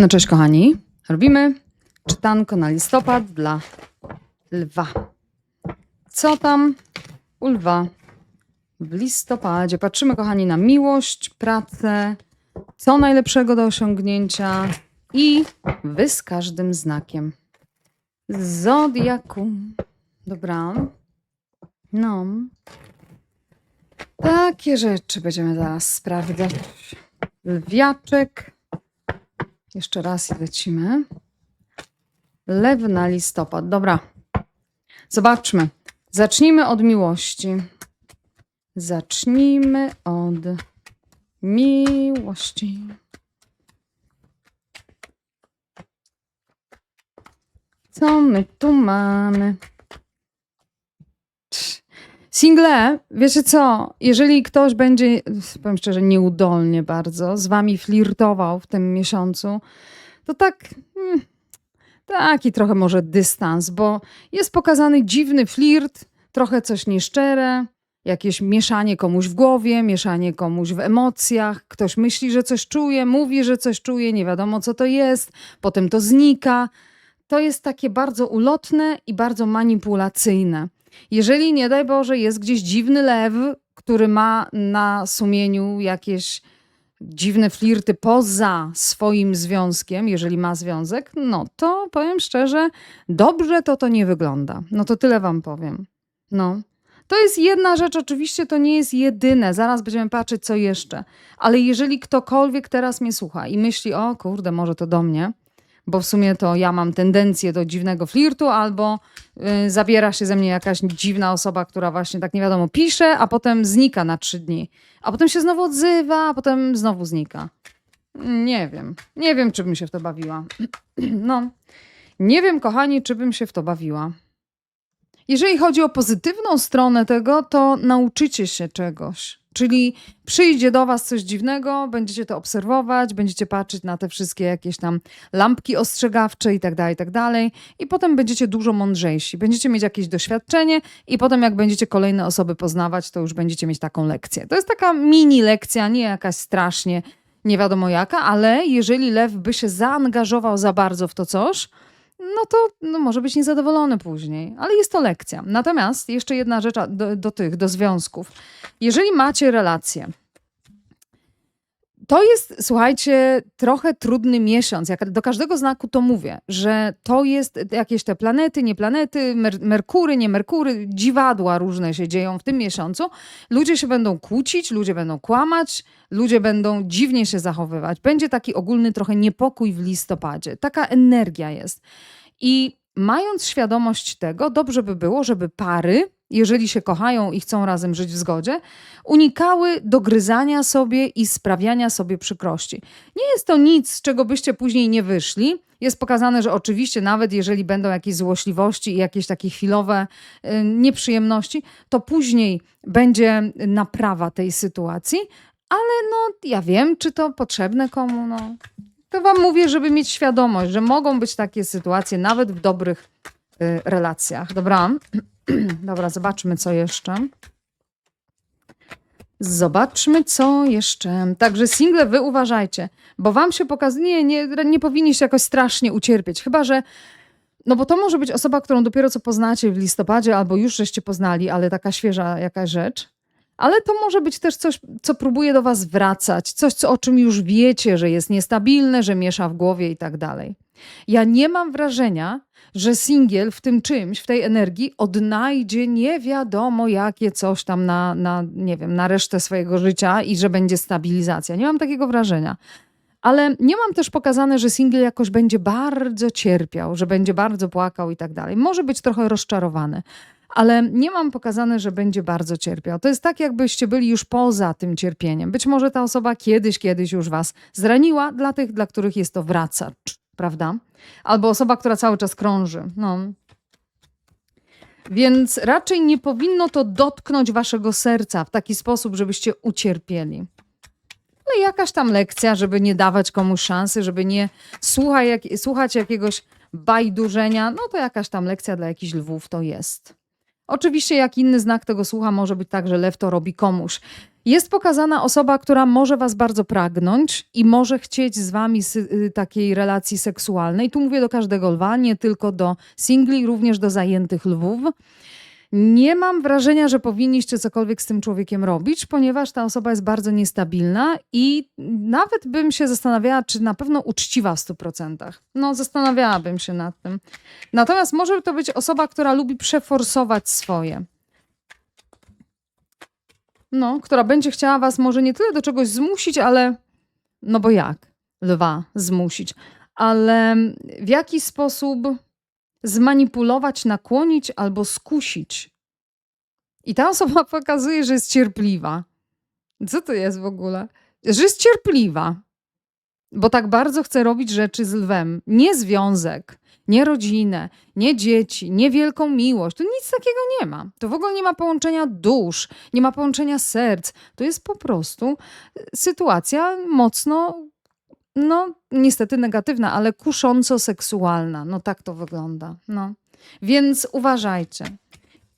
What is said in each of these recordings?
No cześć kochani. Robimy czytanko na listopad dla lwa. Co tam u lwa w listopadzie? Patrzymy kochani na miłość, pracę, co najlepszego do osiągnięcia i wy z każdym znakiem. Zodiaku. Dobra. No. Takie rzeczy będziemy zaraz sprawdzać. Lwiaczek. Jeszcze raz i lecimy. Lew na listopad. Dobra. Zobaczmy. Zacznijmy od miłości. Zacznijmy od miłości. Co my tu mamy? Psz. Single, wiecie co? Jeżeli ktoś będzie, powiem szczerze, nieudolnie bardzo z wami flirtował w tym miesiącu, to tak, mm, taki trochę może dystans, bo jest pokazany dziwny flirt, trochę coś nieszczere, jakieś mieszanie komuś w głowie, mieszanie komuś w emocjach. Ktoś myśli, że coś czuje, mówi, że coś czuje, nie wiadomo co to jest, potem to znika. To jest takie bardzo ulotne i bardzo manipulacyjne. Jeżeli nie daj Boże jest gdzieś dziwny lew, który ma na sumieniu jakieś dziwne flirty poza swoim związkiem, jeżeli ma związek, no to powiem szczerze, dobrze to to nie wygląda. No to tyle wam powiem. No. To jest jedna rzecz, oczywiście to nie jest jedyne. Zaraz będziemy patrzeć, co jeszcze. Ale jeżeli ktokolwiek teraz mnie słucha i myśli, o kurde, może to do mnie, bo w sumie to ja mam tendencję do dziwnego flirtu, albo y, zabiera się ze mnie jakaś dziwna osoba, która właśnie tak nie wiadomo pisze, a potem znika na trzy dni. A potem się znowu odzywa, a potem znowu znika. Nie wiem. Nie wiem, czy bym się w to bawiła. No. Nie wiem, kochani, czy bym się w to bawiła. Jeżeli chodzi o pozytywną stronę tego, to nauczycie się czegoś. Czyli przyjdzie do Was coś dziwnego, będziecie to obserwować, będziecie patrzeć na te wszystkie jakieś tam lampki ostrzegawcze i tak dalej, i tak dalej. I potem będziecie dużo mądrzejsi. Będziecie mieć jakieś doświadczenie i potem jak będziecie kolejne osoby poznawać, to już będziecie mieć taką lekcję. To jest taka mini lekcja, nie jakaś strasznie nie wiadomo jaka, ale jeżeli lew by się zaangażował za bardzo w to coś, no to no, może być niezadowolony później, ale jest to lekcja. Natomiast jeszcze jedna rzecz do, do tych, do związków. Jeżeli macie relacje, to jest, słuchajcie, trochę trudny miesiąc. Jak do każdego znaku to mówię, że to jest jakieś te planety, nie planety, mer Merkury, nie Merkury, dziwadła różne się dzieją w tym miesiącu. Ludzie się będą kłócić, ludzie będą kłamać, ludzie będą dziwnie się zachowywać. Będzie taki ogólny trochę niepokój w listopadzie. Taka energia jest. I mając świadomość tego, dobrze by było, żeby pary, jeżeli się kochają i chcą razem żyć w zgodzie, unikały dogryzania sobie i sprawiania sobie przykrości. Nie jest to nic, z czego byście później nie wyszli. Jest pokazane, że oczywiście nawet jeżeli będą jakieś złośliwości i jakieś takie chwilowe y, nieprzyjemności, to później będzie naprawa tej sytuacji, ale no ja wiem, czy to potrzebne komu, no. To wam mówię, żeby mieć świadomość, że mogą być takie sytuacje nawet w dobrych y, relacjach. Dobra? Dobra, zobaczmy co jeszcze. Zobaczmy, co jeszcze. Także single, wy uważajcie, bo wam się pokazuje, nie, nie, powinniście jakoś strasznie ucierpieć. Chyba, że. No bo to może być osoba, którą dopiero co poznacie w listopadzie, albo już żeście poznali, ale taka świeża jakaś rzecz. Ale to może być też coś, co próbuje do was wracać, coś, co, o czym już wiecie, że jest niestabilne, że miesza w głowie i tak dalej. Ja nie mam wrażenia, że singiel w tym czymś, w tej energii odnajdzie nie wiadomo jakie coś tam na, na, nie wiem, na resztę swojego życia i że będzie stabilizacja. Nie mam takiego wrażenia. Ale nie mam też pokazane, że singiel jakoś będzie bardzo cierpiał, że będzie bardzo płakał i tak dalej. Może być trochę rozczarowany, ale nie mam pokazane, że będzie bardzo cierpiał. To jest tak, jakbyście byli już poza tym cierpieniem. Być może ta osoba kiedyś, kiedyś już was zraniła, dla tych, dla których jest to wracacz, prawda? Albo osoba, która cały czas krąży. No. Więc raczej nie powinno to dotknąć waszego serca w taki sposób, żebyście ucierpieli. Ale jakaś tam lekcja, żeby nie dawać komuś szansy, żeby nie słuchaj, jak, słuchać jakiegoś bajdurzenia, no to jakaś tam lekcja dla jakichś lwów to jest. Oczywiście, jak inny znak tego słucha, może być tak, że lew to robi komuś. Jest pokazana osoba, która może was bardzo pragnąć i może chcieć z wami sy- y, takiej relacji seksualnej. Tu mówię do każdego lwa, nie tylko do singli, również do zajętych lwów. Nie mam wrażenia, że powinniście cokolwiek z tym człowiekiem robić, ponieważ ta osoba jest bardzo niestabilna i nawet bym się zastanawiała, czy na pewno uczciwa w 100%. No, zastanawiałabym się nad tym. Natomiast może to być osoba, która lubi przeforsować swoje. No, która będzie chciała was może nie tyle do czegoś zmusić, ale no bo jak lwa zmusić, ale w jaki sposób zmanipulować, nakłonić albo skusić. I ta osoba pokazuje, że jest cierpliwa. Co to jest w ogóle? Że jest cierpliwa. Bo tak bardzo chce robić rzeczy z lwem. Nie związek, nie rodzinę, nie dzieci, nie wielką miłość. Tu nic takiego nie ma. To w ogóle nie ma połączenia dusz, nie ma połączenia serc. To jest po prostu sytuacja mocno, no niestety negatywna, ale kusząco seksualna. No tak to wygląda. No. Więc uważajcie.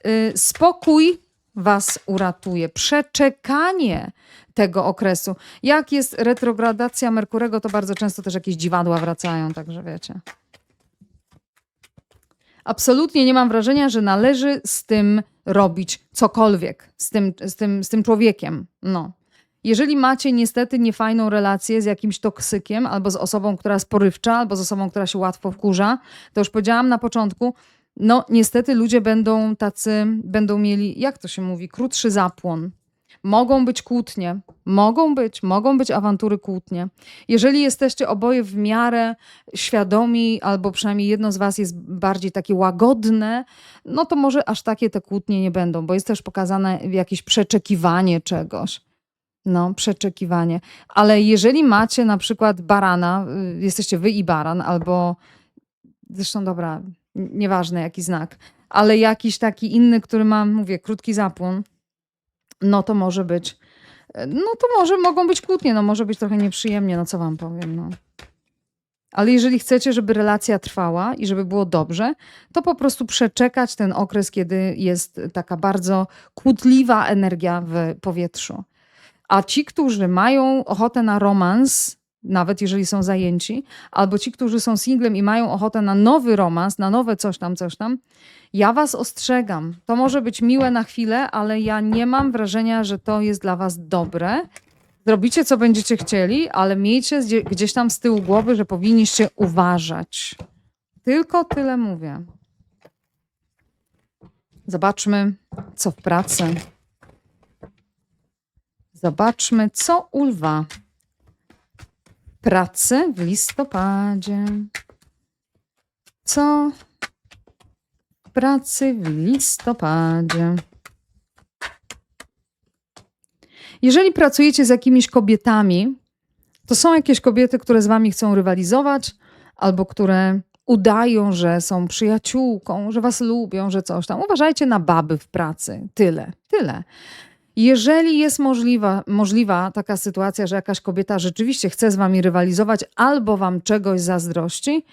Y, Spokój was uratuje. Przeczekanie tego okresu. Jak jest retrogradacja Merkurego, to bardzo często też jakieś dziwadła wracają, także wiecie. Absolutnie nie mam wrażenia, że należy z tym robić cokolwiek, z tym, z tym, z tym człowiekiem. No. Jeżeli macie niestety niefajną relację z jakimś toksykiem, albo z osobą, która jest porywcza, albo z osobą, która się łatwo wkurza, to już powiedziałam na początku, no niestety ludzie będą tacy, będą mieli, jak to się mówi, krótszy zapłon. Mogą być kłótnie, mogą być, mogą być awantury kłótnie. Jeżeli jesteście oboje w miarę świadomi, albo przynajmniej jedno z was jest bardziej takie łagodne, no to może aż takie te kłótnie nie będą, bo jest też pokazane jakieś przeczekiwanie czegoś. No, przeczekiwanie. Ale jeżeli macie na przykład barana, y, jesteście wy i baran, albo zresztą dobra, nieważne jaki znak, ale jakiś taki inny, który ma, mówię, krótki zapłon, no to może być, e, no to może mogą być kłótnie, no może być trochę nieprzyjemnie, no co wam powiem, no. Ale jeżeli chcecie, żeby relacja trwała i żeby było dobrze, to po prostu przeczekać ten okres, kiedy jest taka bardzo kłótliwa energia w powietrzu. A ci, którzy mają ochotę na romans, nawet jeżeli są zajęci, albo ci, którzy są singlem i mają ochotę na nowy romans, na nowe coś tam, coś tam, ja was ostrzegam. To może być miłe na chwilę, ale ja nie mam wrażenia, że to jest dla was dobre. Zrobicie, co będziecie chcieli, ale miejcie gdzie- gdzieś tam z tyłu głowy, że powinniście uważać. Tylko tyle mówię. Zobaczmy, co w pracy. Zobaczmy, co u lwa. Pracy w listopadzie. Co pracy w listopadzie? Jeżeli pracujecie z jakimiś kobietami, to są jakieś kobiety, które z wami chcą rywalizować, albo które udają, że są przyjaciółką, że was lubią, że coś tam. Uważajcie na baby w pracy. Tyle, tyle. Jeżeli jest możliwa, możliwa taka sytuacja, że jakaś kobieta rzeczywiście chce z wami rywalizować albo wam czegoś zazdrości,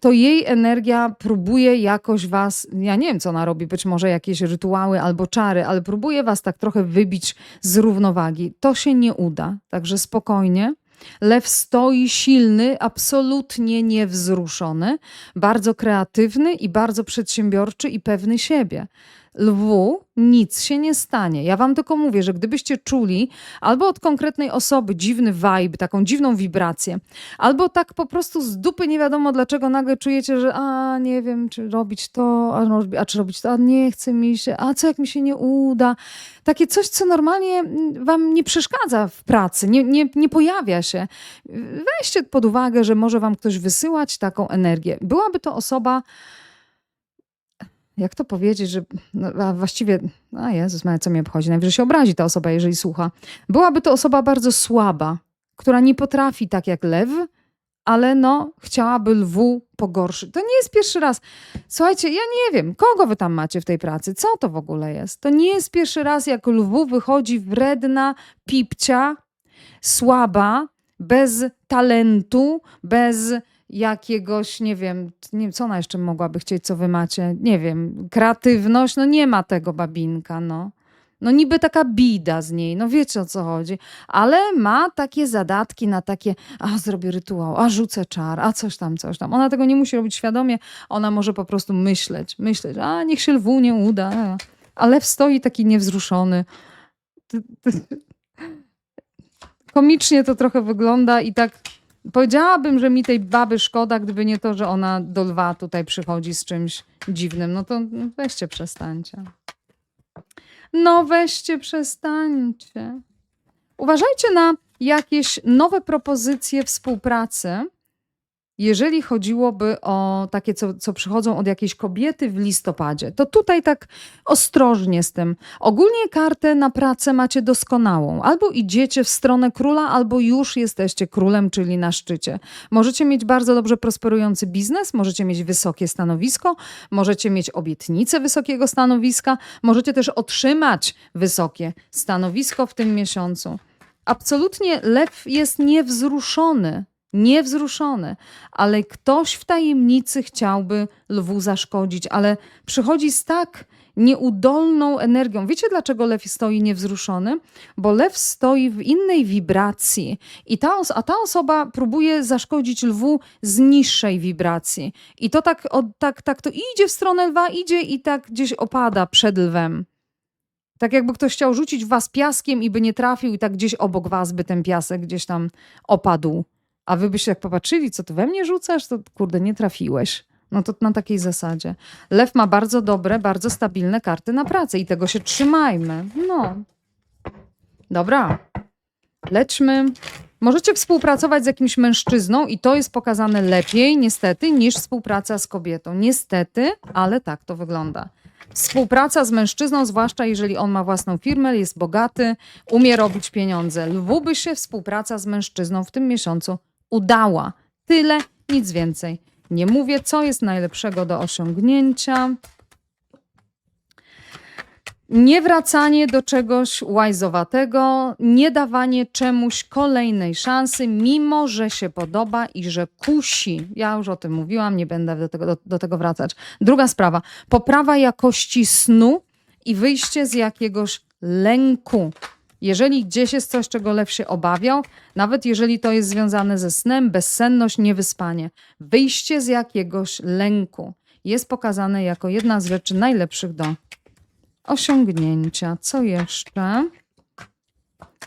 to jej energia próbuje jakoś was, ja nie wiem co ona robi, być może jakieś rytuały albo czary, ale próbuje was tak trochę wybić z równowagi. To się nie uda, także spokojnie. Lew stoi silny, absolutnie niewzruszony, bardzo kreatywny i bardzo przedsiębiorczy i pewny siebie. Lwu nic się nie stanie. Ja wam tylko mówię, że gdybyście czuli albo od konkretnej osoby dziwny vibe, taką dziwną wibrację, albo tak po prostu z dupy nie wiadomo dlaczego nagle czujecie, że a nie wiem, czy robić to, a, a czy robić to, a nie chce mi się, a co jak mi się nie uda. Takie coś, co normalnie mm, wam nie przeszkadza w pracy, nie, nie, nie pojawia się. Weźcie pod uwagę, że może wam ktoś wysyłać taką energię. Byłaby to osoba, jak to powiedzieć, że no, a właściwie, a Jezus, co mnie obchodzi, najwyżej się obrazi ta osoba, jeżeli słucha. Byłaby to osoba bardzo słaba, która nie potrafi tak jak lew, ale no, chciałaby lwu pogorszyć. To nie jest pierwszy raz. Słuchajcie, ja nie wiem, kogo wy tam macie w tej pracy, co to w ogóle jest. To nie jest pierwszy raz, jak lwu wychodzi wredna pipcia, słaba, bez talentu, bez jakiegoś, nie wiem, nie wiem, co ona jeszcze mogłaby chcieć, co wy macie, nie wiem, kreatywność, no nie ma tego babinka, no. No niby taka bida z niej, no wiecie o co chodzi, ale ma takie zadatki na takie, a zrobię rytuał, a rzucę czar, a coś tam, coś tam. Ona tego nie musi robić świadomie, ona może po prostu myśleć, myśleć, a niech się lwu nie uda. A lew stoi taki niewzruszony. Komicznie to trochę wygląda i tak powiedziałabym, że mi tej baby szkoda, gdyby nie to, że ona do lwa tutaj przychodzi z czymś dziwnym. No to weźcie, przestańcie. No weźcie, przestańcie. Uważajcie na jakieś nowe propozycje współpracy, jeżeli chodziłoby o takie, co, co przychodzą od jakiejś kobiety w listopadzie. To tutaj tak ostrożnie z tym. Ogólnie kartę na pracę macie doskonałą. Albo idziecie w stronę króla, albo już jesteście królem, czyli na szczycie. Możecie mieć bardzo dobrze prosperujący biznes, możecie mieć wysokie stanowisko, możecie mieć obietnicę wysokiego stanowiska, możecie też otrzymać wysokie stanowisko w tym miesiącu. Absolutnie lew jest niewzruszony. Niewzruszony, ale ktoś w tajemnicy chciałby lwu zaszkodzić, ale przychodzi z tak nieudolną energią. Wiecie, dlaczego lew stoi niewzruszony? Bo lew stoi w innej wibracji, i ta a ta osoba próbuje zaszkodzić lwu z niższej wibracji. I to tak, tak, tak to idzie w stronę lwa, idzie i tak gdzieś opada przed lwem. Tak jakby ktoś chciał rzucić was piaskiem i by nie trafił, i tak gdzieś obok was by ten piasek gdzieś tam opadł. A wy byście tak popatrzyli, co ty we mnie rzucasz, to kurde, nie trafiłeś. No to na takiej zasadzie. Lew ma bardzo dobre, bardzo stabilne karty na pracę i tego się trzymajmy. No. Dobra. Lećmy. Możecie współpracować z jakimś mężczyzną i to jest pokazane lepiej, niestety, niż współpraca z kobietą. Niestety, ale tak to wygląda. Współpraca z mężczyzną, zwłaszcza jeżeli on ma własną firmę, jest bogaty, umie robić pieniądze. Lwu by się współpraca z mężczyzną w tym miesiącu udała. Tyle, nic więcej. Nie mówię, co jest najlepszego do osiągnięcia. Niewracanie do czegoś łajzowatego, nie dawanie czemuś kolejnej szansy, mimo że się podoba i że kusi. Ja już o tym mówiłam, nie będę do tego, do, do tego wracać. Druga sprawa, poprawa jakości snu i wyjście z jakiegoś lęku. Jeżeli gdzieś jest coś, czego lew się obawiał, nawet jeżeli to jest związane ze snem, bezsenność, niewyspanie, wyjście z jakiegoś lęku jest pokazane jako jedna z rzeczy najlepszych do osiągnięcia. Co jeszcze?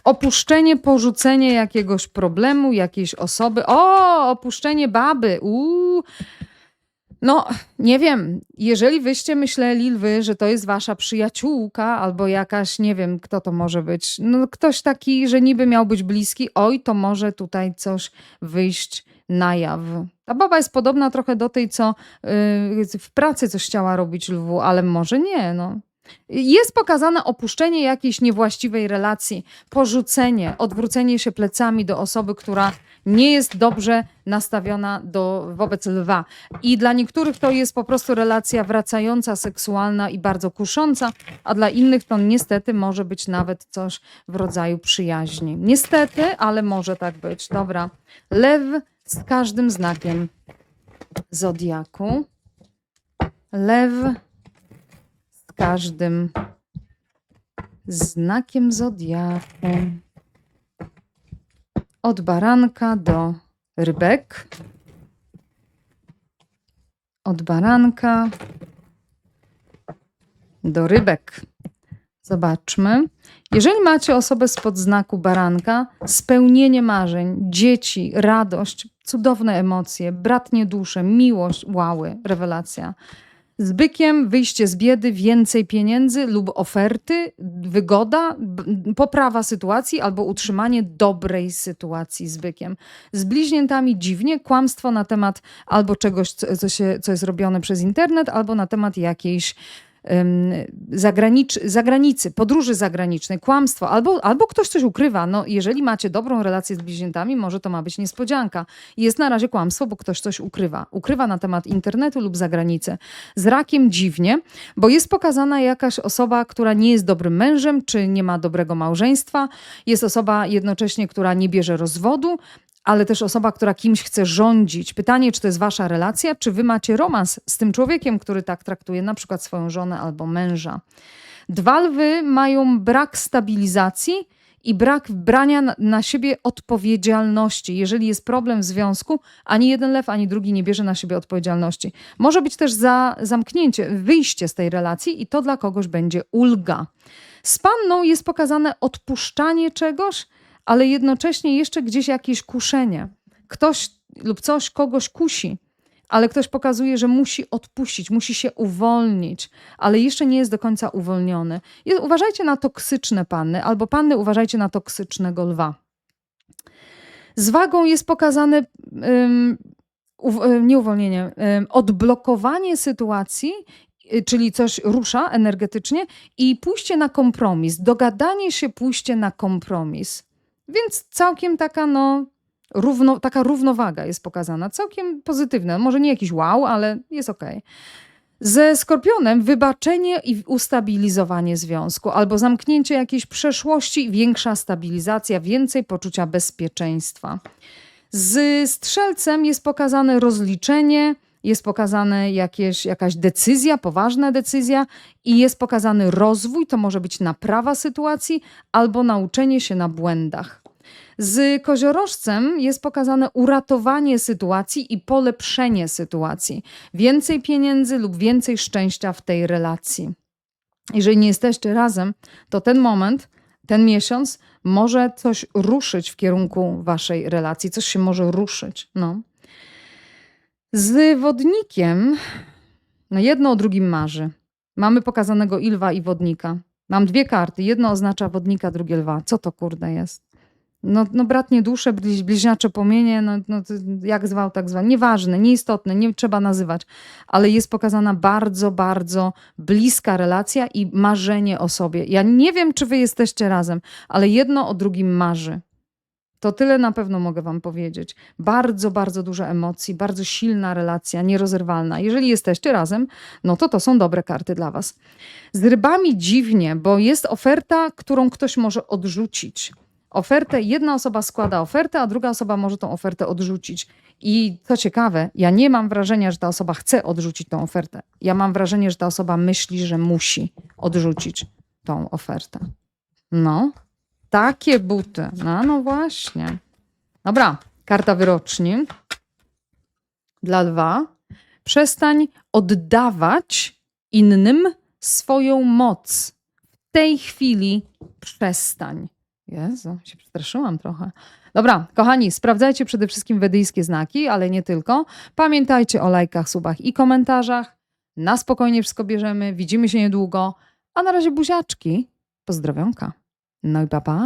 Opuszczenie, porzucenie jakiegoś problemu, jakiejś osoby. O, opuszczenie baby. Uuu. No, nie wiem, jeżeli wyście myśleli, lwy, że to jest wasza przyjaciółka albo jakaś, nie wiem, kto to może być, no ktoś taki, że niby miał być bliski, oj, to może tutaj coś wyjść na jaw. Ta baba jest podobna trochę do tej, co yy, w pracy coś chciała robić lwu, ale może nie, no. Jest pokazane opuszczenie jakiejś niewłaściwej relacji, porzucenie, odwrócenie się plecami do osoby, która nie jest dobrze nastawiona do, wobec lwa. I dla niektórych to jest po prostu relacja wracająca, seksualna i bardzo kusząca, a dla innych to niestety może być nawet coś w rodzaju przyjaźni. Niestety, ale może tak być. Dobra. Lew z każdym znakiem zodiaku. Lew z każdym znakiem zodiaku. Od baranka do rybek. Od baranka do rybek. Zobaczmy. Jeżeli macie osobę spod znaku baranka, spełnienie marzeń, dzieci, radość, cudowne emocje, bratnie dusze, miłość, łały, rewelacja. Z bykiem wyjście z biedy, więcej pieniędzy lub oferty, wygoda, poprawa sytuacji albo utrzymanie dobrej sytuacji z bykiem. Z bliźniętami dziwnie, kłamstwo na temat albo czegoś, co, się, co jest robione przez internet, albo na temat jakiejś zagranicz, zagranicy, podróży zagranicznej, kłamstwo, albo, albo ktoś coś ukrywa. No, jeżeli macie dobrą relację z bliźniętami, może to ma być niespodzianka. Jest na razie kłamstwo, bo ktoś coś ukrywa. Ukrywa na temat internetu lub zagranicy. Z rakiem dziwnie, bo jest pokazana jakaś osoba, która nie jest dobrym mężem, czy nie ma dobrego małżeństwa. Jest osoba jednocześnie, która nie bierze rozwodu, ale też osoba, która kimś chce rządzić. Pytanie, czy to jest wasza relacja, czy wy macie romans z tym człowiekiem, który tak traktuje na przykład swoją żonę albo męża. Dwa lwy mają brak stabilizacji i brak brania na, siebie odpowiedzialności. Jeżeli jest problem w związku, ani jeden lew, ani drugi nie bierze na siebie odpowiedzialności. Może być też za zamknięcie, wyjście z tej relacji i to dla kogoś będzie ulga. Z panną jest pokazane odpuszczanie czegoś, ale jednocześnie jeszcze gdzieś jakieś kuszenie. Ktoś lub coś kogoś kusi, ale ktoś pokazuje, że musi odpuścić, musi się uwolnić, ale jeszcze nie jest do końca uwolniony. Uważajcie na toksyczne panny, albo panny uważajcie na toksycznego lwa. Z wagą jest pokazane um, nie uwolnienie, um, odblokowanie sytuacji y, czyli coś rusza energetycznie i pójście na kompromis, dogadanie się, pójście na kompromis. Więc całkiem taka, no, równo, taka równowaga jest pokazana, całkiem pozytywna. Może nie jakiś wow, ale jest ok. Ze skorpionem wybaczenie i ustabilizowanie związku, albo zamknięcie jakiejś przeszłości, większa stabilizacja, więcej poczucia bezpieczeństwa. Z strzelcem jest pokazane rozliczenie, jest pokazane jakieś, jakaś decyzja, poważna decyzja i jest pokazany rozwój, to może być naprawa sytuacji albo nauczenie się na błędach. Z koziorożcem jest pokazane uratowanie sytuacji i polepszenie sytuacji. Więcej pieniędzy lub więcej szczęścia w tej relacji. Jeżeli nie jesteście razem, to ten moment, ten miesiąc może coś ruszyć w kierunku waszej relacji, coś się może ruszyć. No. Z wodnikiem, no jedno o drugim marzy. Mamy pokazanego i lwa i wodnika. Mam dwie karty. Jedno oznacza wodnika, drugie lwa. Co to kurde jest? No, no bratnie dusze, bliź, bliźniacze płomienie, no, no, jak zwał, tak zwał. Nieważne, nieistotne, nie trzeba nazywać. Ale jest pokazana bardzo, bardzo bliska relacja i marzenie o sobie. Ja nie wiem, czy wy jesteście razem, ale jedno o drugim marzy. To tyle na pewno mogę Wam powiedzieć. Bardzo, bardzo dużo emocji, bardzo silna relacja, nierozerwalna. Jeżeli jesteście razem, no to to są dobre karty dla Was. Z rybami dziwnie, bo jest oferta, którą ktoś może odrzucić. Ofertę, jedna osoba składa ofertę, a druga osoba może tą ofertę odrzucić. I co ciekawe, ja nie mam wrażenia, że ta osoba chce odrzucić tą ofertę. Ja mam wrażenie, że ta osoba myśli, że musi odrzucić tą ofertę. No, takie buty. No, no właśnie. Dobra, karta wyroczni. Dla dwa. Przestań oddawać innym swoją moc. W tej chwili przestań. Jezu, się przestraszyłam trochę. Dobra, kochani, sprawdzajcie przede wszystkim wedyjskie znaki, ale nie tylko. Pamiętajcie o lajkach, subach i komentarzach. Na spokojnie wszystko bierzemy. Widzimy się niedługo. A na razie buziaczki. Pozdrowionka. No i pa, pa.